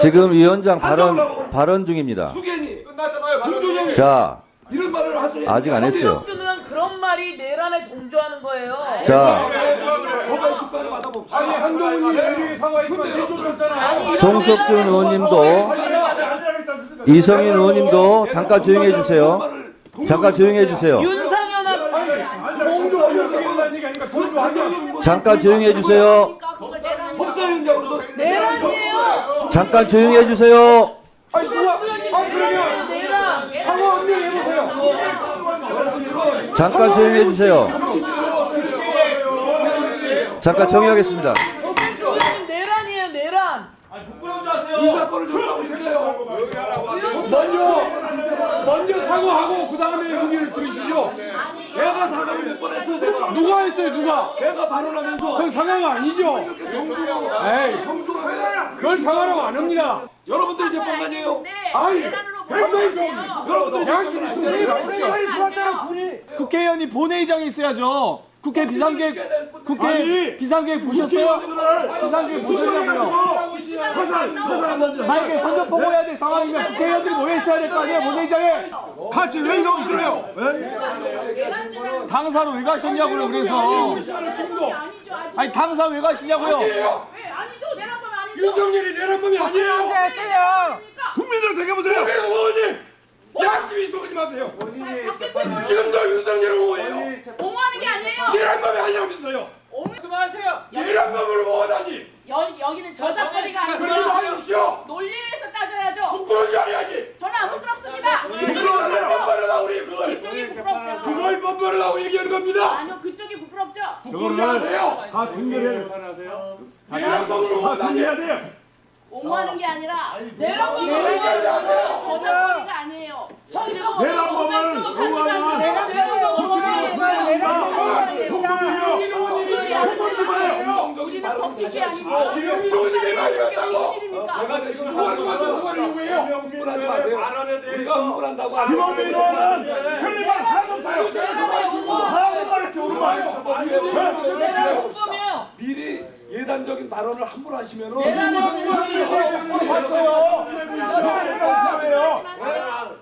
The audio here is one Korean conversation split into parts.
지금 위원장 발언 발언 중입니다. 수견이 끝났잖아요. 공조장이 자, 이런 말을 하세요. 아직 안 했어요. 이석준은 그런 말이 내란에 동조하는 거예요. 자, 법의 식사를 받아봅시다. 아니 한동훈이 여기 사과했으면 해줬잖아요. 송석준 의원님도 이성인 의원님도 잠깐 조용히 해주세요. 잠깐 조용히 해주세요. 윤상현하고 공조? 공조 잠깐 조용히 해주세요. 법사위원장으로서 내란이에요. 잠깐 조용히 해주세요. 아니 누가? 아 그러면. 사과 언명 해보세요. 잠깐 조용히 해주세요. 잠깐 정의하겠습니다. 저분은 내란이에요. 내란. 이 사건을 좀 봐보실래요? 먼저 먼저 사과하고 그 다음에 의견을 들으시죠. 내가 사과를 몇 번 했어 내가. 누가 했어요 누가? 내가 발언하면서 그건 사과가 아니죠. 에이 그걸 사과라고 안 합니다. 여러분들 재판관이에요. 아니 굉장히 좀 여러분들 양심이 재판관이에요. 있으세요. 국회의원이 본회의장에 있어야죠. 국회 비상계획 국회 아니, 비상계획 보셨어요? 비상계획 보셨냐고요? 만약에 선거포고 해야 될 상황이면 국회의원들이 모여 있어야 될 거 아니에요? 본회의장에 같이 왜 이러고 있어요? 당사로 왜 가셨냐고요? 그래서 아니 당사 왜 가시냐고요? 아니에요. 윤석열이 내란 놈이 아니에요. 국민들 되게 보세요. 의원님 양심이 있어지 마세요. 지금도 윤석열 의원이에요. 옹호하는 게 아니에요. 내란 놈이 아니라면서요. 그만하세요. 내란 놈을 의원하니. 여, 여기는 저작거리가 그러지 아니고 마십시오. 논리에서 따져야죠. 부끄러운 지 아니야지. 저는 안 부끄럽습니다. 그쪽이 부끄러워서 부끄럽죠. 뻔뻔하다 우리 그걸. 그쪽이 부끄럽죠. 그걸 뻔뻔하다고 얘기하는 겁니다. 아니요, 그쪽이 부끄럽죠. 부끄러지 마세요. 다 준비 해. 내란 놈을 의원하니. 돼요. 옹호하는 게 아니라 내란 지금 저작거리가 아니에요. 내란 법을 의원은 내가 우리는 법칙이 아니고 지금 이론이 내 말이 맞다고. 무슨 일입니까? 내가 지금 누가 누가 누가 요구해요? 흥분하지 마세요. 우리가 흥분한다고 안 김원빈 해요. 의원은 틀린 말 하나도 없어요. 하나도 말했어, 우리 말. 내란 홍범이에요. 미리 예단적인 발언을 함부로 하시면은 봤어요. 시간이에요.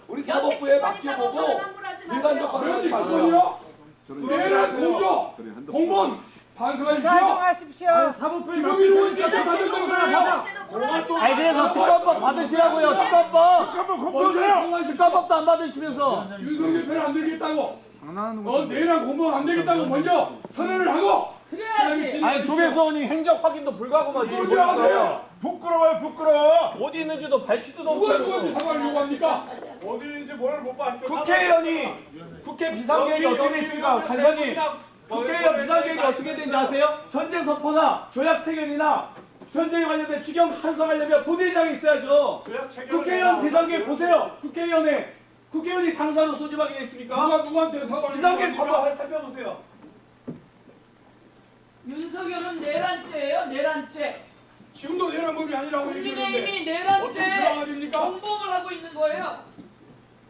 우리 사법부에 맡겨보고 예단적 발언 하지 마세요. 내란 공조 공무원 반성하십시오. 거예요. 아니 그래서 특검법 받으시라고요. 특검법. 특검법도 안 받으시면서 윤석열 편안 되겠다고. 어 내란 공무원 안 되겠다고 먼저 선언을 하고. 그래야지. 아니 조계수 의원이 행적 확인도 불가하고 만 지금 그러지 마세요. 부끄러워요, 부끄러워. 어디 있는지도 밝히지도 누가 없고 사과를 요구합니까? 어디 있는지 뭘 못 봤죠. 국회의원이 국회 비상계획이 어떻게 돼 있습니까? 간사님 국회의원 비상계획이 어떻게 되는지 아세요? 전쟁 선포나 조약 체결이나 전쟁에 관련된 추경 찬성하려면 본회의장에 있어야죠. 국회의원 비상계획 보세요. 국회의원에 국회의원이 당사로 소집하게 돼 있습니까? 누가 누구한테 사과를 요구합니까? 봐봐 살펴보세요. 윤석열은 내란죄예요. 내란죄. 지금도 내란 법이 아니라고 얘기하는데 국민의힘이 어떻게 내란죄 들어가집니까? 공범을 하고 있는 거예요.